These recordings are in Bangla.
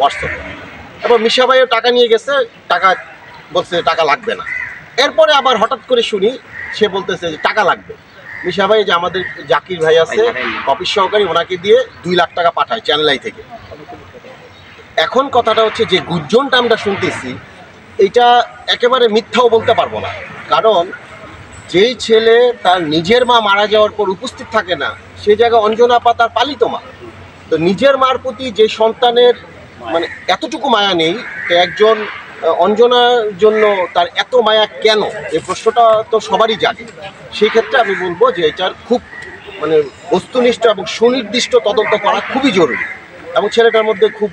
হোয়াটসঅ্যাপে এবং মিশা ভাইও টাকা নিয়ে গেছে টাকা বলছে টাকা লাগবে না। এরপরে আবার হঠাৎ করে শুনি সে বলতেছে যে টাকা লাগবে। মিশা ভাই যে আমাদের জাকির ভাই আছে অফিস সহকারী ওনাকে দিয়ে দুই লাখ টাকা পাঠায় চেন্নাই থেকে। এখন কথাটা হচ্ছে যে গুজ্জনটা আমরা শুনতেছি এটা একেবারে মিথ্যাও বলতে পারব না। কারণ যেই ছেলে তার নিজের মা মারা যাওয়ার পর উপস্থিত থাকে না সে জায়গায় অঞ্জনা পা তার পালিত মা। তো নিজের মার প্রতি যে সন্তানের মানে এতটুকু মায়া নেই একজন অঞ্জনার জন্য তার এত মায়া কেন? এই প্রশ্নটা তো সবারই জাগে। সেই ক্ষেত্রে আমি বলব যে এটার খুব মানে বস্তুনিষ্ঠ এবং সুনির্দিষ্ট তদন্ত করা খুবই জরুরি। এবং ছেলেটার মধ্যে খুব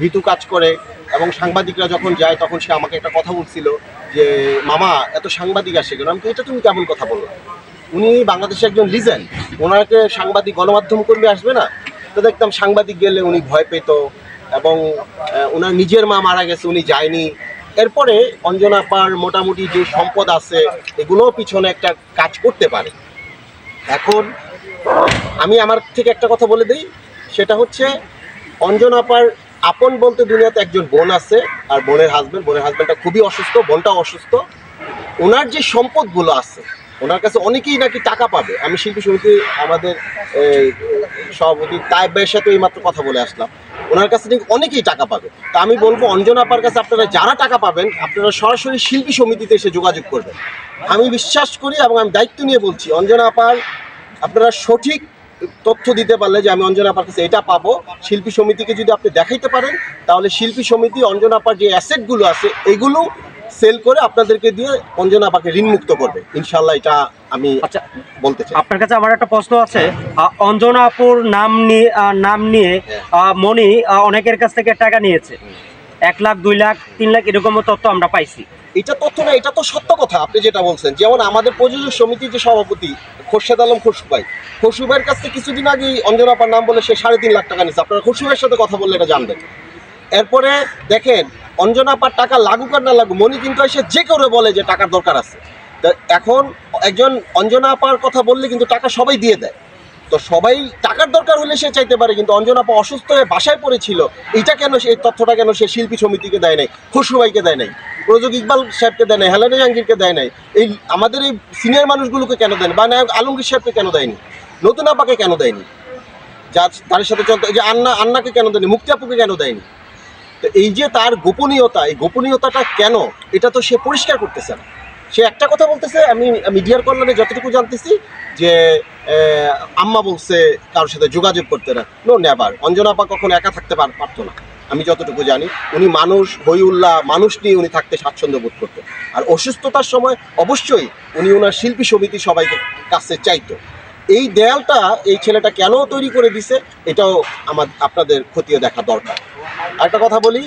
ভীতু কাজ করে এবং সাংবাদিকরা যখন যায় তখন সে আমাকে একটা কথা বলছিল যে, মামা, এত সাংবাদিক আসে কেন? আমি এটা তুমি কেমন কথা বলল? উনি বাংলাদেশে একজন লিজেন্ড। ওনাকে সাংবাদিক গণমাধ্যম কর্মী আসবে না? তো দেখতাম সাংবাদিক গেলে উনি ভয় পেত। এবং ওনার নিজের মা মারা গেছে, উনি যায়নি। এরপরে অঞ্জনা পার মোটামুটি যে সম্পদ আছে এগুলোও পিছনে একটা কাজ করতে পারে। এখন আমি আমার থেকে একটা কথা বলে দিই, সেটা হচ্ছে অঞ্জনাপার আপন বলতে দুনিয়াতে একজন বোন আছে, আর বোনের হাজবেন্ড বোনের হাজবেন্ডটা খুবই অসুস্থ, বোনটাও অসুস্থ। ওনার যে সম্পদগুলো আছে ওনার কাছে অনেকেই নাকি টাকা পাবে। আমি শিল্পী সমিতি আমাদের সভাপতি তাইব ভাইয়ের সাথে এই মাত্র কথা বলে আসলাম। ওনার কাছে নাকি অনেকেই টাকা পাবে। তা আমি বলব, অঞ্জনা আপার কাছে আপনারা যারা টাকা পাবেন, আপনারা সরাসরি শিল্পী সমিতিতে এসে যোগাযোগ করবেন। আমি বিশ্বাস করি এবং আমি দায়িত্ব নিয়ে বলছি, অঞ্জনা আপার, আপনারা সঠিক তথ্য দিতে পারলে যে আমি অঞ্জনা আপার কাছে এটা পাবো। শিল্পী সমিতিকে যদি আপনি দেখাইতে পারেন, তাহলে শিল্পী সমিতি, অঞ্জনা আপার যে অ্যাসেটগুলো আছে, এগুলো সেল করে আপনাদেরকে দিয়ে অঞ্জনা আপাকে ঋণমুক্ত করবে। ইনশাল্লাহ এটা আমি আচ্ছা বলতে চাই। আপনার কাছে আমার একটা প্রশ্ন আছে। অঞ্জনা আপুর নাম নিয়ে নাম নিয়ে মনি অনেকের কাছ থেকে টাকা নিয়েছে। এক লাখ দুই লাখ তিন লাখ এরকম তথ্য আমরা পাইছি। এটা তথ্য না এটা তো সত্য কথা আপনি যেটা বলছেন। যেমন আমাদের প্রযোজক সমিতির যে সভাপতি খোরশেদ আলম খসরু ভাই ভাইয়ের কাছ থেকে কিছুদিন আগে অঞ্জনা আপার নাম বলে সে সাড়ে তিন লাখ টাকা নিচ্ছে আপনারা খসরু ভাইয়ের সাথে কথা বললে এটা জানবেন। এরপরে দেখেন অঞ্জনা আপার টাকা লাগুক আর না লাগুক মনি কিন্তু এসে যে করে বলে যে টাকার দরকার আছে। তো এখন একজন অঞ্জনা আপার কথা বললে কিন্তু টাকা সবাই দিয়ে দেয়। তো সবাই টাকার দরকার হলে সে চাইতে পারে, কিন্তু অঞ্জনা আপা অসুস্থ হয়ে বাসায় পড়েছিল এটা কেন সে এই তথ্যটা কেন সে শিল্পী সমিতিকে দেয় নাই খসরু ভাইকে দেয় নাই, প্রযোজক ইকবাল সাহেবকে দেয় নাই, হেলানি জাহাঙ্গীরকে দেয় নাই, এই আমাদের এই সিনিয়র মানুষগুলোকে কেন দেয়নি বা নায়ক আলমগীর সাহেবকে কেন দেয়নি, নতুন আপাকে কেন দেয়নি, যা তার সাথে চলতে যে আন্না আন্নাকে কেন দেয়নি, মুক্তি আপুকে কেন দেয়নি? তো এই যে তার গোপনীয়তা, এই গোপনীয়তাটা কেন? এটা তো সে পরিষ্কার করতেছে না। সে একটা কথা বলতেছে, আমি মিডিয়ার কল্যাণে যতটুকু জানতেছি যে আম্মা বলছে কারোর সাথে যোগাযোগ করতে না। নো নেবার অঞ্জনা আপা কখনো একা থাকতে পার- পারতো না। আমি যতটুকু জানি, উনি মানুষ হইউল্লাহ মানুষ নিয়ে উনি থাকতে স্বাচ্ছন্দ্য বোধ করতেন। আর অসুস্থতার সময় অবশ্যই উনি ওনার শিল্পী সমিতি সবাইকে কাছে চাইতো। এই দেয়ালটা এই ছেলেটা কেন তৈরি করে দিছে এটাও আমার আপনাদের খতিয়ে দেখা দরকার। একটা কথা বলি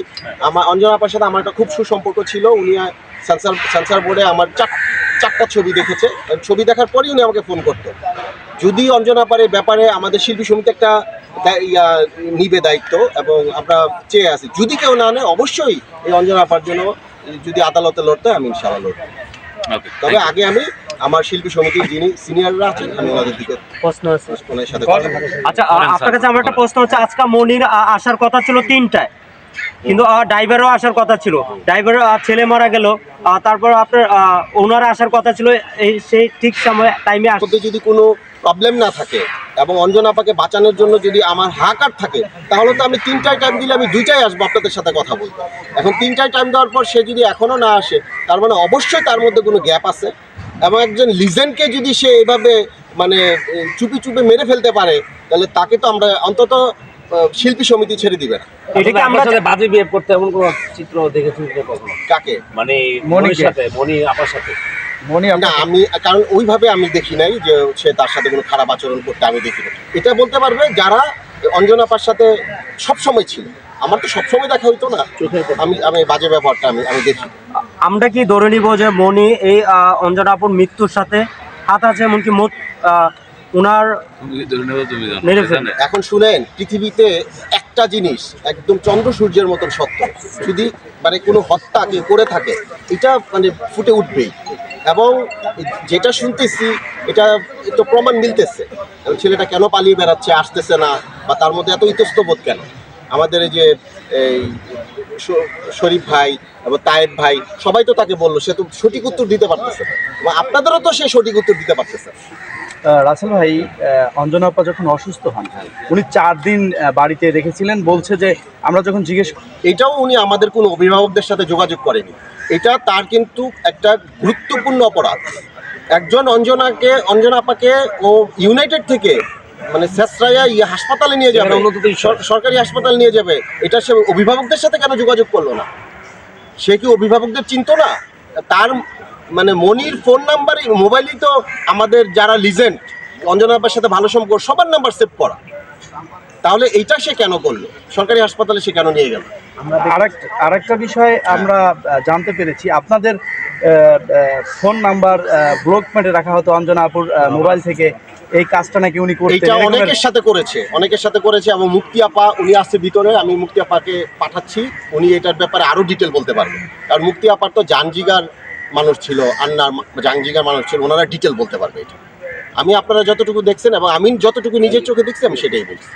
আমার অঞ্জনা আপার সাথে আমার একটা খুব সুসম্পর্ক ছিল উনি সেন্সার সেন্সার বোর্ডে আমার চার চারটা ছবি দেখেছে ছবি দেখার পরেই উনি আমাকে ফোন করতো। যদি অঞ্জনা পারে ব্যাপারে আমাদের শিল্পী সমিতি একটা নিবে দায়িত্ব এবং আমরা চেয়ে আছি যদি কেউ না নেয় অবশ্যই এই অঞ্জনা আপার জন্য যদি আদালতে লড়তে আমি ইনশাআল্লাহ লড়বো। তবে আগে আমি আমার শিল্পী সমিতির যিনি সিনিয়ররা আছেন আমি ওনাদের দিকে প্রশ্ন আছে। ওনার সাথে আচ্ছা আপনার কাছে আমার একটা প্রশ্ন হচ্ছে আজকে মনির আসার কথা ছিল তিনটায়। কিন্তু ড্রাইভারও আসার কথা ছিল। ড্রাইভার ছেলে মারা গেল। তারপর আপনার ওনারা আসার কথা ছিল এই সেই ঠিক সময় টাইমে আস মধ্যে যদি কোনো প্রবলেম না থাকে এবং অঞ্জনা আপাকে বাঁচানোর জন্য যদি আমার হাকার থাকে তাহলে তো আমি তিনটায় টাইম দিলে আমি দুইটাই আসব আপনাদের সাথে কথা বলতে। এখন তিনটায় টাইম দেওয়ার পর সে যদি এখনও না আসে তার মানে অবশ্যই তার মধ্যে কোনো গ্যাপ আছে। এবং একজন লিজেন্ডকে যদি সে এভাবে মানে চুপি চুপি মেরে ফেলতে পারে তাহলে তাকে তো আমরা অন্তত শিল্পী সমিতি ছেড়ে দিবে না। এটা কি আমরা সাথে বাজে বিহেভ করতে এমন কোনো চিত্র দেখেছেন কখনো? কাকে? মানে মনির সাথে মনি আপার সাথে। মনি না আমি কারণ ওইভাবে আমি দেখি নাই যে সে তার সাথে কোনো খারাপ আচরণ করতে আমি দেখি না এটা বলতে পারবে যারা অঞ্জনাপার সাথে সব সময় ছিল। আমার তো সবসময় দেখা হইতো না। আমি আমি বাজে ব্যবহারটা আমি আমি দেখি। আমরা কি ধরে নিব যে মনি এই অঞ্জনা আপুর মৃত্যুর সাথে হাত আছে, এমনকি মোট ওনার। এখন শুনেন, পৃথিবীতে একটা জিনিস একদম চন্দ্র সূর্যের মতন সত্য। যদি মানে কোনো হত্যা কেউ করে থাকে, এটা মানে ফুটে উঠবেই। এবং যেটা শুনতেছি, এটা তো প্রমাণ মিলতেছে। ছেলেটা কেন পালিয়ে বেড়াচ্ছে, আসতেছে না, বা তার মধ্যে এত ইতস্তবোধ কেন? আমাদের এই যে এই শরীফ ভাই এবং তায়েব ভাই সবাই তো তাকে বলল সে তো সঠিক উত্তর দিতে পারতেছে এবং আপনাদেরও তো সে সঠিক উত্তর দিতে পারতেছে। রাসেল ভাই অঞ্জনা আপা যখন অসুস্থ হন উনি চার দিন বাড়িতে রেখেছিলেন বলছে যে আমরা যখন জিজ্ঞেস এটাও উনি আমাদের কোনো অভিভাবকদের সাথে যোগাযোগ করেনি। এটা তার কিন্তু একটা গুরুত্বপূর্ণ অপরাধ। একজন অঞ্জনাকে অঞ্জনা আপাকে ও ইউনাইটেড থেকে মানে শেষরাইয়া ইয়ে হাসপাতালে নিয়ে যাবে। সরকারি হাসপাতাল নিয়ে যাবে। এটা সে অভিভাবকদের সাথে কেন যোগাযোগ করল না? সে কি অভিভাবকদের চিনতো না? তার মানে মনির ফোন নাম্বার মোবাইলই তো আমাদের যারা লিজেন্ড অঞ্জনা আপার সাথে ভালো সম্পর্ক সবার নাম্বার সেভ করা। তাহলে এইটা সে কেন করল? সরকারি হাসপাতালে সে কেন নিয়ে গেল? আরেক আরেকটা বিষয় আমরা জানতে পেরেছি। আপনাদের ফোন নাম্বার ব্লক মেটে রাখা হতো অঞ্জনা আপুর মোবাইল থেকে। এই কাজটা নাকি উনি করতেন। এটা অনেকের সাথে করেছে অনেকের সাথে করেছে। এবং মুক্তি আপা উনি আসছে ভিতরে আমি মুক্তি আপাকে পাঠাচ্ছি। উনি এটার ব্যাপারে আরও ডিটেল বলতে পারবেন। কারণ মুক্তি আপার তো জানজিগার মানুষ ছিল আন্নার জানজিগার জাংজিগার মানুষ ছিল ওনারা ডিটেল বলতে পারবে এটা। আমি আপনারা যতটুকু দেখছেন এবং আমি যতটুকু নিজের চোখে দেখছি আমি সেটাই বলছি।